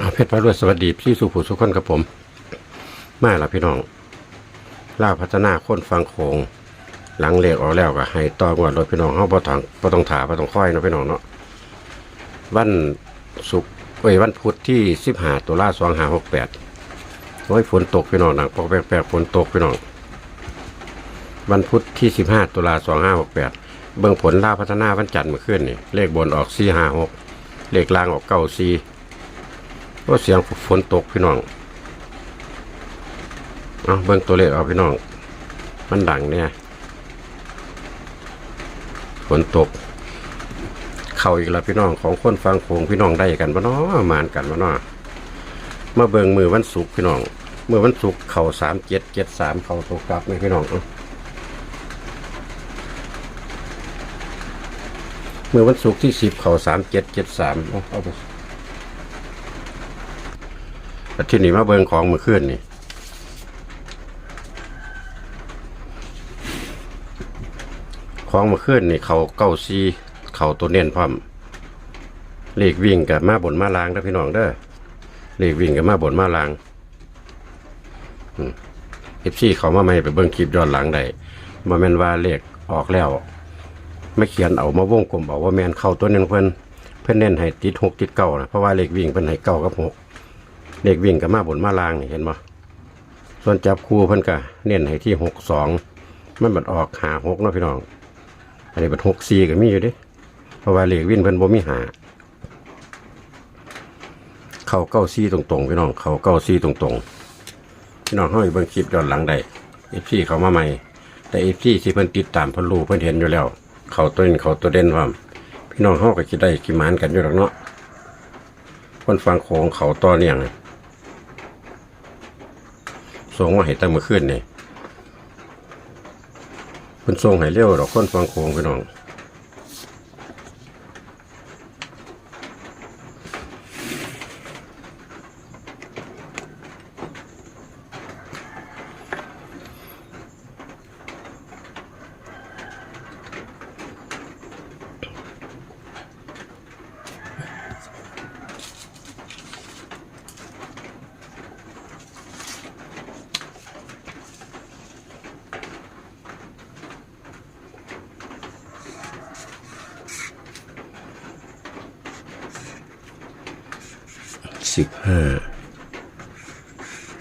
อาเพชรพระรวยสวัสดีพี่สุภูสุขคนกับผม มาละพี่น้องล่าพัฒนาคนฟังโขงหลังเลขออกแล้วก็ให้ต่องวดรถพี่น้องเฮาบ่ต้องบ่ต้องถาบ่ต้องค่อยนะพี่น้องเนาะวันศุกร์เอ้ยวันพุธที่15ตุลา2568โอ้ยฝนตกพี่น้องหนังปอกแปลกๆฝนตกพี่น้อง วันพุธที่15ตุลา2568เบิ่งผลล่าพัฒนาวันจันทร์เมื่อคืนนี่เลขบนออก456เลขล่างออก94ก็ เสียงฝนตกพี่น้องเอาเบิ่งตัวเลขเอาพี่น้อง มันดังเนี่ยฝนตก เข้าอีกแล้วพี่น้องของคนฟังโขงพี่น้องได้กันบ่เนาะมานกันบ่เนาะมาเบิ่งมือวันศุกร์พี่น้องมือวันศุกร์เข่าสามเจ็ดเจ็ดสามเข่าตกกลับไหมพี่น้องเอามือวันศุกร์ที่สิบเข่าสามเจ็ดเจ็ดสามเอาเอาไป ที่นี่มาเบิงของมือขึ้นนี่ของมือขึ้นนี่เขาเก้าซีเขาตัวเน้นพร้อมเลขวิ่งกับมาบนมาลางนะพี่น้องเด้อเลขวิ่งกับมาบนมาลางเอฟซีเขามาไม่ไปเบิ้งคลิปย้อนหลังได้มาแมนว่าเลขออกแล้ว ไม่เขียนเอามาวงกลมบอกว่าแมนเข้าตัวเน้นเพิ่นเพิ่นเน้นให้ติดหกติดเก้านะเพราะว่าเลขวิ่งเพิ่นให้เก้ากับหก เด็กวิ่งกับมาบนมาลางนี่เห็นบ่ส่วนจับคู่เพิ่นก็เน้นให้ที่หกสองมันบัดออกหาหกเนาะพี่น้อง อันนี้บัดหกสี่ก็มีอยู่ดิเพราะว่าเลขวิ่งเพิ่นบ่มีหาเข้าเก้าซี่ตรงๆพี่น้องเข้าเก้าซี่ตรงๆพี่น้องเฮาอยู่บิ่งคลิปย้อนหลังได้เอฟซีเขามาใหม่ แต่เอฟซีที่เพิ่นติดตามเพิ่นรู้เพิ่นเห็นอยู่แล้ว เขาตัวนี้เขาตัวเด่นพร้อมพี่น้องเฮาก็สิได้กิมานกันอยู่หรอกเนาะคนฟังโขงเขาต่อเนื่อง ส่งมาให้ตั้งเมื่อคืนนี่เพิ่นส่งให้เร็วดอกคนฟังโคงพี่น้อง สิบห้า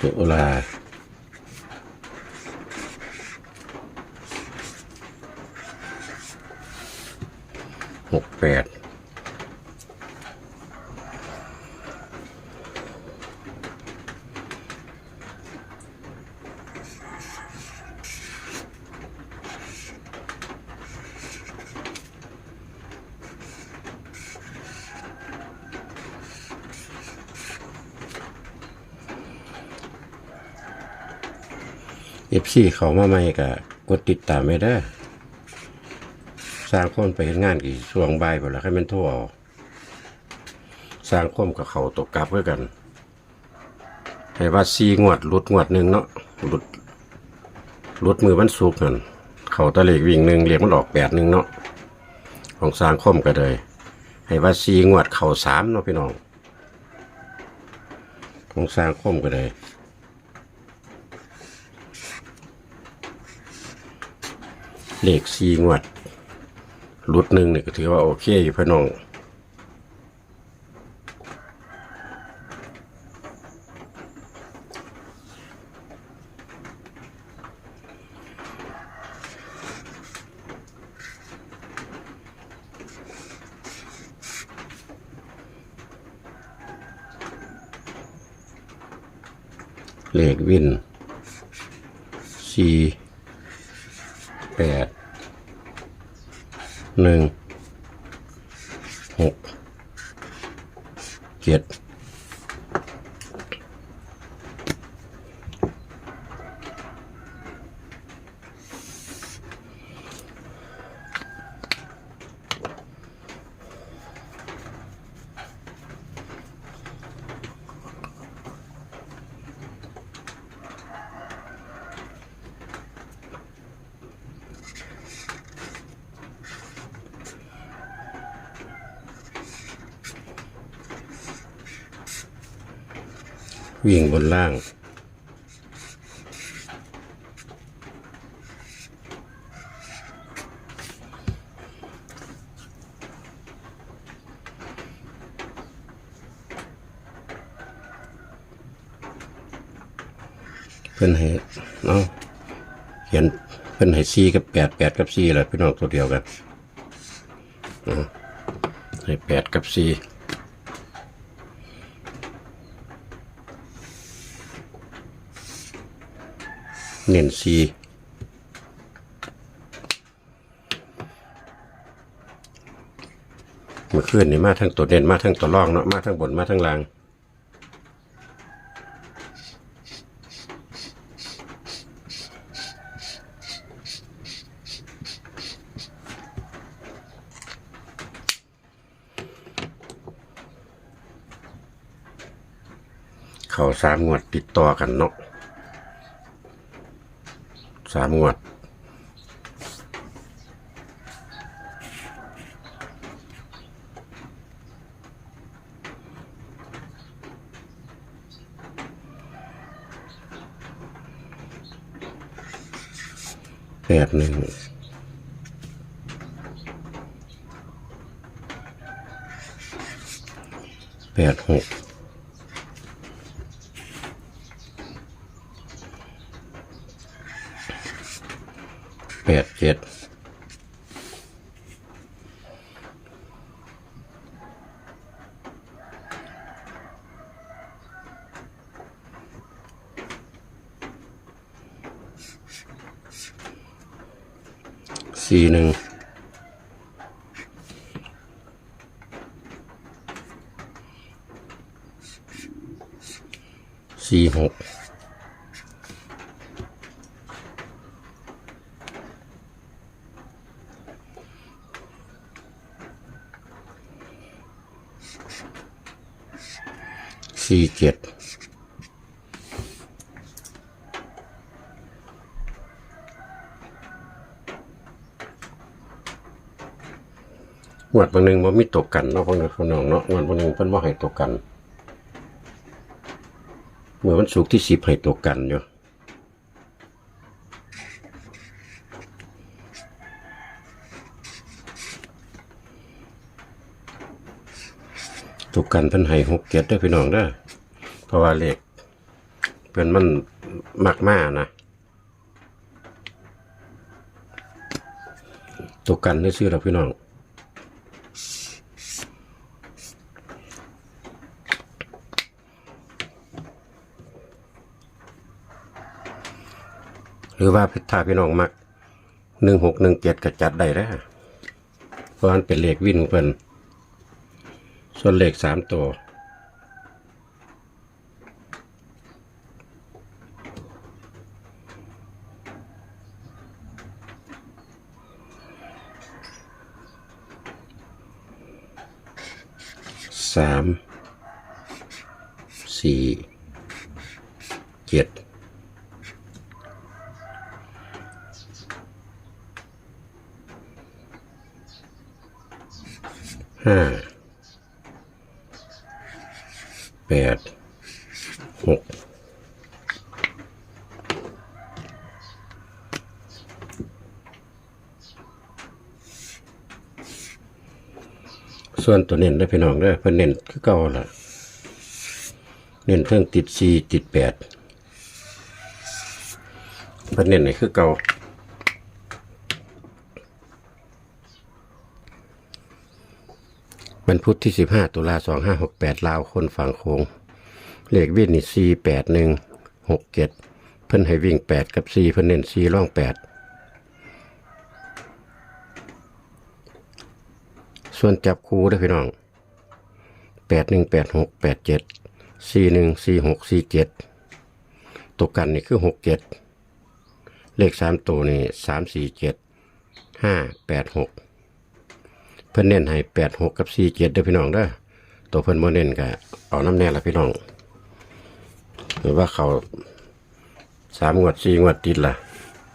ตุลาหกแปด เอฟซีเขามาใหม่ก็กดติดตามไม่ได้สร้างคนไปเห็นงานกี่ช่วงบ่ายไปแล้วให้มันทั่วเอาสร้างคมกับเขาตกกลับเพื่อกันให้ว่าซีงวดหลุดงวดหนึ่งเนาะหลุดหลุดมือมันสุกนั่นเขาตะเลกวิ่งหนึ่งเรียกมันออกแปดหนึ่งเนาะของสร้างคมก็เลยให้ว่าซีงวดเข่าสามเนาะพี่น้องของสร้างคมก็เลย เลขสี่งวดรุดหนึ่งเนี่ยก็ถือว่าโอเคอยู่พี่น้องเลขวินสี่แปด หนึ่งหกเจ็ด วิ่งบนล่าง เพิ่นให้เนาะเขียนเพิ่นให้ซีกับแปดแปดกับซีแหละพี่น้องตัวเดียวกันเนาะให้แปดกับซี เน้นซีเมื่อคืนนี่มาทั้งตัวเด่นมาทั้งตัวร่องเนาะมาทั้งบนมาทั้งล่างเขาสามงวดติดต่อกันเนาะามงวด แปดหนึ่งแปดหก แปดเจ็ดสี่หนึ่งสี่หก สี่เจ็ดงวดบางหนึ่งมันมีตกกันเนาะพวกนี้พวกน้องเนาะงวดบางหนึ่งเพิ่นว่าให้ตกกัน เมื่อวันศุกร์ที่สิบให้ตกกันอยู่ ตกกันเพิ่นให้หกเจ็ดเด้อพี่น้องเด้อเพราะว่าเลขเพิ่นมันมากมานะตกกันได้ซื้อเราพี่น้องหรือว่าถ้าพี่น้องมักหนึ่งหกหนึ่งเจ็ดก็จัดได้แล้วเพราะมันเป็นเลขวิ่นเพิ่น ส่วนเลขสามตัว สาม สี่ เจ็ดห้า แปดหกส่วนตัวเน้นได้พี่น้องเด้เพิ่นเน้นคือเก่าล่ะเน้นเพิ่งติดสี่ติดแปดเพิ่นเน้นให้คือเก่า วันพุธที่สิบห้าตุลาสองห้าหกแปดลาวคนฝั่งโค้งเลขวิ่งนี่สี่แปดหนึ่งหกเจ็ดเพิ่นให้วิ่งแปดกับสี่เพิ่นเน้นสี่ร่องแปดส่วนจับคู่เด้อพี่น้องแปดหนึ่งแปดหกแปดเจ็ดสี่หนึ่งสี่หกสี่เจ็ดตกกันนี่คือหกเจ็ดเลขสามตัวนี่สามสี่เจ็ดห้าแปดหก เพิ่นเน้นให้แปดหกกับสี่เจ็ดเด้อพี่น้องเด้อตัวเพิ่นโมเน้นก็เอาน้ำแน่ละพี่น้องหรือว่าเขาสามงวดสี่งวดติดละ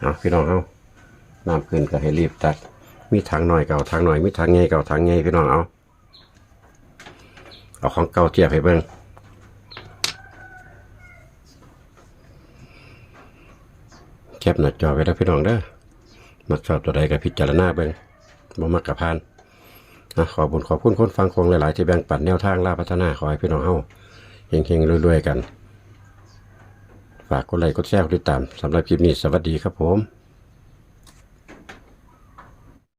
เอาพี่น้องเอาน้ำขึ้นก็ให้รีบตัดมีทางหน่อยเก่าทางหน่อยมีทางไงเก่าทางไงพี่น้องเอาเอาของเก่าเทียบให้เบิ่งแคบหน้าจอไปแล้วพี่น้องเด้อมักชอบตัวใดกับพิจารณาเบิ่งบ่มักกับพาน นะขอบุญขอบคุณคนฟังคงหลายๆ ที่แบ่งปันแนวทางล่าพัฒนาขอให้พี่น้องเฮาเฮงๆรวยๆกัน ฝากกดไลค์กดแชร์กดติดตามสำหรับคลิปนี้สวัสดีครับผม